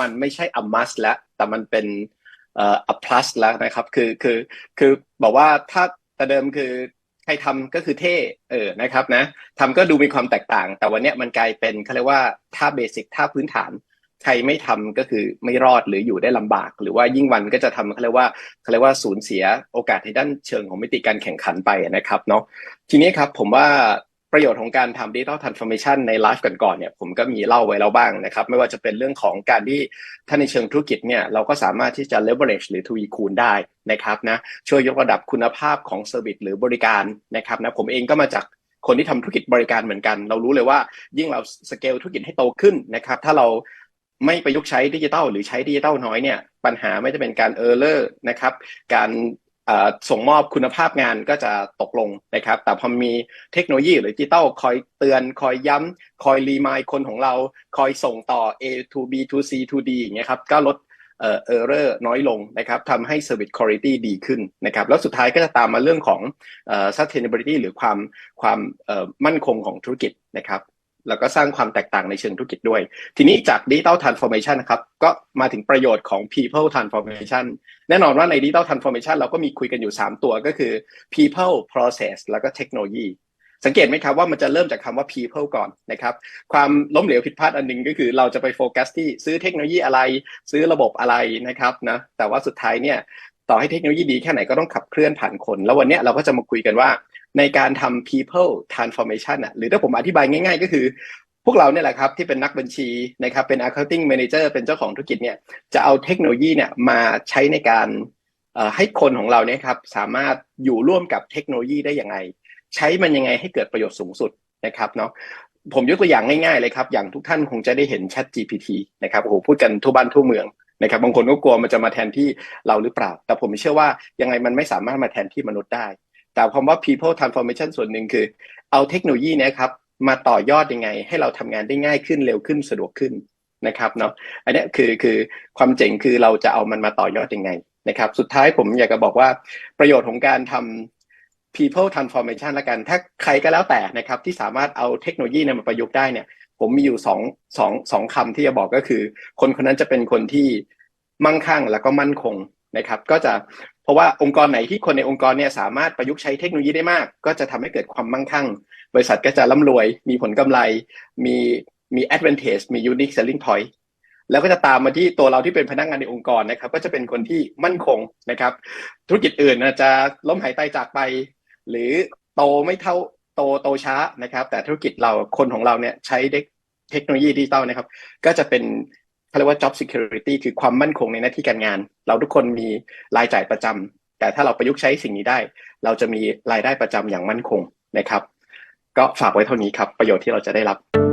มันไม่ใช่ a must แล้วแต่มันเป็นเอ่อ a plus แล้วนะครับ คือคือคือบอกว่าถ้าแต่เดิมคือใครทำก็คือเท่เออนะครับนะทำก็ดูมีความแตกต่าง แต่วันเนี้ยมันกลายเป็นเขาเรียกว่าท่าเบสิกท่าพื้นฐานใครไม่ทำก็คือไม่รอดหรืออยู่ได้ลำบาก หรือว่ายิ่งวันก็จะทำเขาเรียกว่าเขาเรียกว่าสูญเสียโอกาสในด้านเชิงของมิติการแข่งขันไปนะครับเนาะทีนี้ครับผมว่า ประโยชน์ของการทำ Digital Transformation ในไลฟ์ก่อนๆเนี่ยผมก็มีเล่าไว้แล้วบ้างนะครับ ไม่ว่าจะเป็นเรื่องของการที่ถ้าในเชิงธุรกิจเนี่ยเราก็สามารถที่จะ leverage หรือทวีคูณได้นะครับนะช่วยยกระดับคุณภาพของ Service หรือบริการนะครับนะผมเองก็มาจากคนที่ทำธุรกิจบริการเหมือนกัน เรารู้เลยว่ายิ่งเราสเกลธุรกิจให้โตขึ้นนะครับถ้าเราไม่ประยุกต์ใช้ดิจิทัลหรือใช้ดิจิทัลน้อยเนี่ยปัญหาไม่จะเป็นการเออร์เลอร์นะครับการ ส่งมอบคุณภาพงานก็จะตกลงนะครับ แต่พอมีเทคโนโลยีหรือดิจิตอลคอยเตือน คอยย้ำ คอยรีมายคนของเรา คอยส่งต่อ A to B to C to D อย่างเงี้ยครับ ก็ลดเออเออร์เรอร์น้อยลงนะครับทำให้ Service Quality ดีขึ้นนะครับ แล้วสุดท้ายก็จะตามมาเรื่องของ sustainability หรือความความมั่นคงของธุรกิจนะครับ แล้วก็สร้างความแตกต่างในเชิงธุรกิจด้วย ทีนี้จาก Digital Transformation นะครับ ก็มาถึงประโยชน์ของ People Transformation แน่นอนว่าใน Digital Transformation เราก็มีคุยกันอยู่ 3 ตัวก็คือ People Process แล้วก็ Technology สังเกตไหมครับว่ามันจะเริ่มจากคำว่า people ก่อนนะครับ ความล้มเหลวผิดพลาดอันหนึงก็คือเราจะไปโฟกัสที่ซื้อเทคโนโลยีอะไร ซื้อระบบอะไรนะครับนะแต่ว่าสุดท้ายเนี่ยต่อให้เทคโนโลยีดีแค่ไหนก็ต้องขับเคลื่อนผ่านคน แล้ววันนี้เราก็จะมาคุยกันว่า ในการทำ people transformation อะหรือถ้าผมอธิบายง่าย ๆ ก็คือ พวกเราเนี่ยแหละครับที่เป็นนักบัญชีนะครับเป็น accounting manager เป็นเจ้าของธุรกิจเนี่ยจะเอาเทคโนโลยีเนี่ยมาใช้ในการให้คนของเราเนี่ยครับสามารถอยู่ร่วมกับเทคโนโลยีได้ยังไง ใช้มันยังไงให้เกิดประโยชน์สูงสุดนะครับเนาะผมยกตัวอย่างง่ายๆเลยครับ อย่างทุกท่านคงจะได้เห็น Chat GPT นะครับโอ้โหพูดกันทั่วบ้านทั่วเมืองนะครับบางคนก็กลัวมันจะมาแทนที่เราหรือเปล่า แต่ผมเชื่อว่ายังไงมันไม่สามารถมาแทนที่มนุษย์ได้ แต่คำว่า people transformation ส่วนหนึ่งคือ เอาเทคโนโลยีนะครับ มาต่อยอดยังไง ให้เราทำงานได้ง่ายขึ้นเร็วขึ้นสะดวกขึ้นนะครับเนาะอันนี้คือคือความเจ๋งคือเราจะเอามันมาต่อยอดยังไงนะครับ สุดท้ายผมอยากจะบอกว่าประโยชน์ของการทำ people transformation ละกัน ถ้าใครก็แล้วแต่นะครับ ที่สามารถเอาเทคโนโลยีนมาประยุกต์ได้เนี่ยผมมีอยู่สองสองสองคำที่จะบอกก็คือ คนคนนั้นจะเป็นคนที่มั่งคั่งแล้วก็มั่นคงนะครับ ก็จะ เพราะว่าองค์กรไหนที่คนในองค์กรเนี่ยสามารถประยุกต์ใช้เทคโนโลยีได้มาก ก็จะทำให้เกิดความมั่งคั่ง บริษัทก็จะร่ำรวย มีผลกำไร มีมี advantage มี unique selling point แล้วก็จะตามมาที่ตัวเราที่เป็นพนักงานในองค์กรนะครับ ก็จะเป็นคนที่มั่นคงนะครับ ธุรกิจอื่นจะล้มหายตายจากไป หรือโตไม่เท่าโตโตช้านะครับ แต่ธุรกิจเราคนของเราเนี่ยใช้เทคโนโลยีดิจิตอลนะครับ ก็จะเป็น เขาเรียกว่า job security คือความมั่นคงในหน้าที่การงาน เราทุกคนมีรายจ่ายประจำแต่ถ้าเราประยุกต์ใช้สิ่งนี้ได้ เราจะมีรายได้ประจำอย่างมั่นคงนะครับ ก็ฝากไว้เท่านี้ครับ ประโยชน์ที่เราจะได้รับ